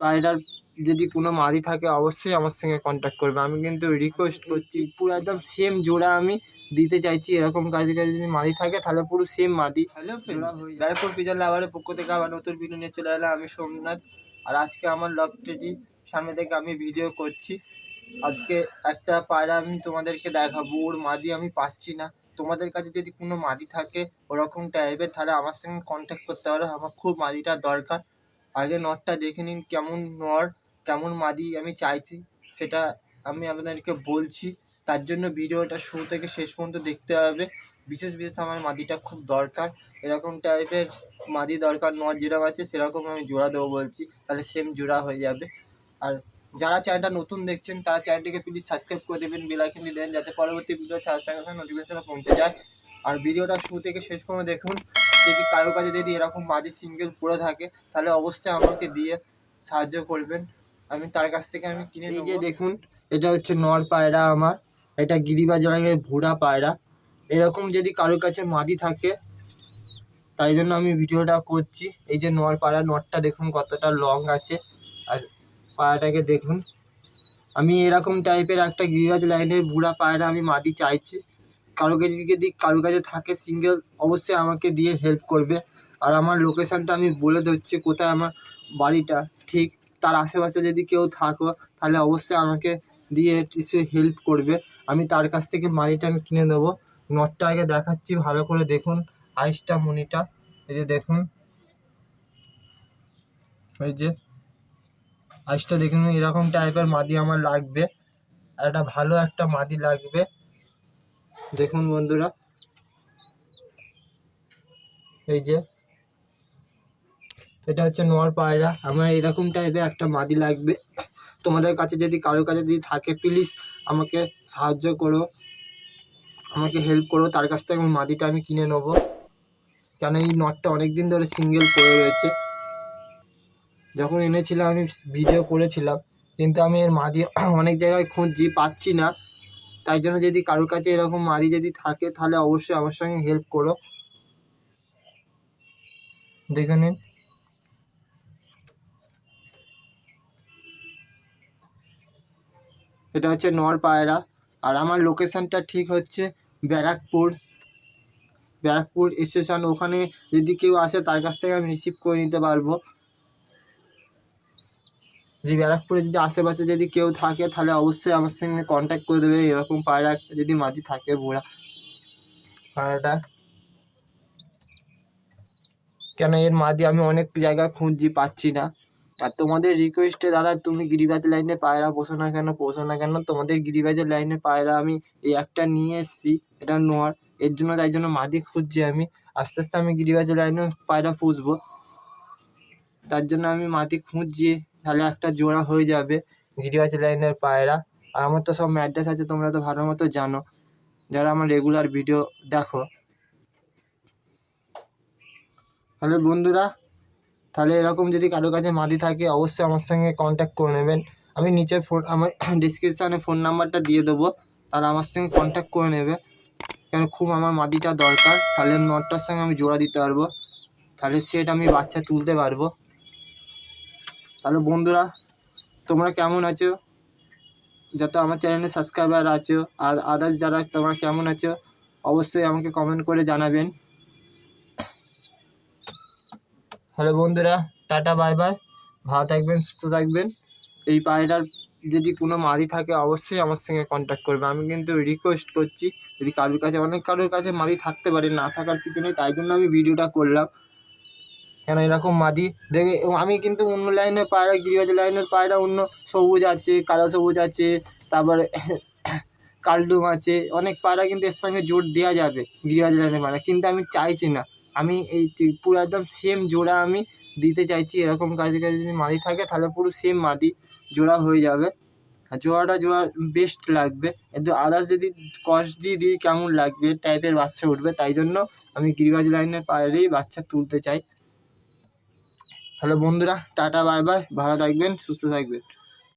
পায়রার যদি কোনো মাদি থাকে অবশ্যই আমার সঙ্গে কন্ট্যাক্ট করবে। আমি কিন্তু রিকোয়েস্ট করছি পুরো একদম সেম জোড়া আমি দিতে চাইছি এরকম কাজে কাজে যদি মাদি থাকে তাহলে পুরো সেম মাদি হ্যালো ব্যারাকপুর পিজন লাভারের পক্ষ থেকে আবার নতুন ভিডিও নিয়ে চলে এলাম। আমি সোমনাথ আর আজকে আমার লফটেটি সামনে থেকে আমি ভিডিও করছি। আজকে একটা পায়রা আমি তোমাদেরকে দেখাবো ওর মাদি আমি পাচ্ছি না। তোমাদের কাছে যদি কোনো মাদি থাকে ওরকম টাইপের তাহলে আমার সঙ্গে কন্ট্যাক্ট করতে পারো। আমার খুব মাদিটা দরকার। আগে নটটা দেখে নিন কেমন নর কেমন মাদি আমি চাইছি, সেটা আমি আপনাদেরকে বলছি। তার জন্য ভিডিওটা শুরু থেকে শেষ পর্যন্ত দেখতে হবে। বিশেষ বিশেষ আমার মাদিটা খুব দরকার। এরকম টাইপের মাদি দরকার নর যেরকম আছে, সেরকম আমি জোড়া দেবো বলছি। তাহলে সেম জোড়া হয়ে যাবে। আর যারা চ্যানেলটা নতুন দেখছেন, তারা চ্যানেলটিকে প্লিজ সাবস্ক্রাইব করে দেবেন বেলাইকন দিয়ে দেন যাতে পরবর্তী ভিডিও ছাড়ার সঙ্গে পৌঁছে যায়। আর ভিডিওটা শুরু থেকে শেষ পর্যন্ত দেখুন। যদি কারোর কাছে যদি এরকম মাদি সিঙ্গেল পড়ে থাকে তাহলে অবশ্যই আমাকে দিয়ে সাহায্য করবেন। আমি তার কাছ থেকে আমি কিনে এই যে দেখুন এটা হচ্ছে নর পায়রা আমার। এটা গিরিবাজ লাগে ভুড়া পায়রা। এরকম যদি কারোর কাছে মাদি থাকে তাই জন্য আমি ভিডিওটা করছি। এই যে নর পায়রা নরটা দেখুন কতটা লং আছে। আর পায়রাটাকে দেখুন। আমি এরকম টাইপের একটা গিরিবাজ লাইনের বুড়া পায়রা আমি মাদি চাইছি। কারও কাছে যদি কারও কাছে থাকে সিঙ্গেল অবশ্যই আমাকে দিয়ে হেল্প করবে। আর আমার লোকেশানটা আমি বলে দিচ্ছি কোথায় আমার বাড়িটা। ঠিক তার আশেপাশে যদি কেউ থাকো, তাহলে অবশ্যই আমাকে দিয়ে কিছু হেল্প করবে। আমি তার কাছ থেকে মাদিটা আমি কিনে দেবো নটটা আগে দেখাচ্ছি, ভালো করে দেখুন। আইসটা মনিটা, এই যে দেখুন। এই যে আইসটা দেখুন, এরকম টাইপের মাদি আমার লাগবে। একটা ভালো একটা মাদি লাগবে। দেখুন বন্ধুরা। এই যে, এটা হচ্ছে নোয়ার পায়রা। আমার এরকম টাইপের একটা মাদি লাগবে। তোমাদের কাছে যদি, কারোর কাছে যদি থাকে প্লিজ আমাকে সাহায্য করো। আমাকে হেল্প করো। তার কাছ থেকে আমি মাদিটা আমি কিনে নেব। কেন এই নটটা অনেক দিন ধরে সিঙ্গেল পড়ে রয়েছে। যখন এনেছিলাম, আমি ভিডিও করেছিলাম। কিন্তু আমি এর মাদি অনেক জায়গায় খুঁজছি, পাচ্ছি না। তাই জন্য যদি কারোর কাছে এরকম মাদি যদি থাকে, তাহলে অবশ্যই আমার সঙ্গে হেল্প করো। দেখে নিন। এটা হচ্ছে নর পায়রা। আর আমার লোকেশনটা ঠিক হচ্ছে ব্যারাকপুর। ব্যারাকপুর স্টেশন ওখানে যদি কেউ আসে, তার কাছ থেকে আমি রিসিভ করে নিতে পারব। যদি ব্যারাকপুরে যদি আশেপাশে যদি কেউ থাকে, তাহলে অবশ্যই আমার সঙ্গে কন্ট্যাক্ট করে দেবে। এরকম পায়রা যদি মাটি থাকে, বুড়া পায়রাটা। কেন এর মাদি আমি অনেক জায়গায় খুঁজছি, পাচ্ছি না। আর তোমাদের রিকোয়েস্টে দাদা, তুমি গিরিবাজ লাইনে পায়রা পোষো না কেন, পোষো না কেন? তোমাদের গিরিবাজের লাইনে পায়রা আমি এই একটা নিয়ে এসেছি, এটা নোয়ার এর জন্য, তাই জন্য মাদি খুঁজছি আমি। আস্তে আস্তে আমি গিরিবাজের লাইনে পায়রা পুষবো। তার জন্য আমি মাটি খুঁজছি। তাহলে একটা জোড়া হয়ে যাবে গিরিবাজ লাইনের পায়রা। আর আমার তো সব অ্যাড্রেস আছে, তোমরা তো ভালো মতো জানো। যারা আমার রেগুলার ভিডিও দেখো। তাহলে বন্ধুরা, তাহলে এরকম যদি কারও কাছে মাদি থাকে, অবশ্যই আমার সঙ্গে কন্ট্যাক্ট করে নেবেন। আমি নিচে ফোন আমার ডিসক্রিপশানে ফোন নাম্বারটা দিয়ে দেবো। তারা আমার সঙ্গে কন্ট্যাক্ট করে নেবে। কেন খুব আমার মাদিটা দরকার। তাহলে নটটার সঙ্গে আমি জোড়া দিতে পারব। তাহলে সেট আমি বাচ্চা তুলতে পারব। তাহলে বন্ধুরা, তোমরা কেমন আছো? যত আমার চ্যানেলে সাবস্ক্রাইবার আছো আর আদার্স যারা তোমরা কেমন আছো, অবশ্যই আমাকে কমেন্ট করে জানাবেন। হ্যালো বন্ধুরা, টাটা বাই বাই ভালো থাকবেন, সুস্থ থাকবেন। এই পায়রার যদি কোনো মাদি থাকে, অবশ্যই আমার সঙ্গে কন্ট্যাক্ট করবে। আমি কিন্তু রিকোয়েস্ট করছি, যদি কারোর কাছে, অনেক কারোর কাছে মাদি থাকতে পারে, না থাকার কিছু নেই, তাই জন্য আমি ভিডিওটা করলাম। কেন এরকম মাদি? দেখে আমি কিন্তু অন্য লাইনের পায়রা গিরিবাজ লাইনের পায়রা অন্য সবুজ আছে, কালো সবুজ আছে, তারপরে কালডুম আছে, অনেক পায়রা কিন্তু এর সঙ্গে জোর দেওয়া যাবে গিরিবাজ লাইনের পায়রা। কিন্তু আমি চাইছি না। আমি এই পুরো একদম সেম জোড়া আমি দিতে চাইছি, এরকম কাজে কাজে যদি মাদি থাকে, তাহলে পুরো সেম মাদি জোড়া হয়ে যাবে। জোড়াটা জোড়া বেস্ট লাগবে। কিন্তু আদার্স যদি কস দিয়ে দিই, কেমন লাগবে? টাইপের বাচ্চা উঠবে, তাই জন্য আমি গিরিবাজ লাইনের পায়রেই বাচ্চা তুলতে চাই। হ্যালো বন্ধুরা টাটা বাই বাই ভালো থাকবেন সুস্থ থাকবেন।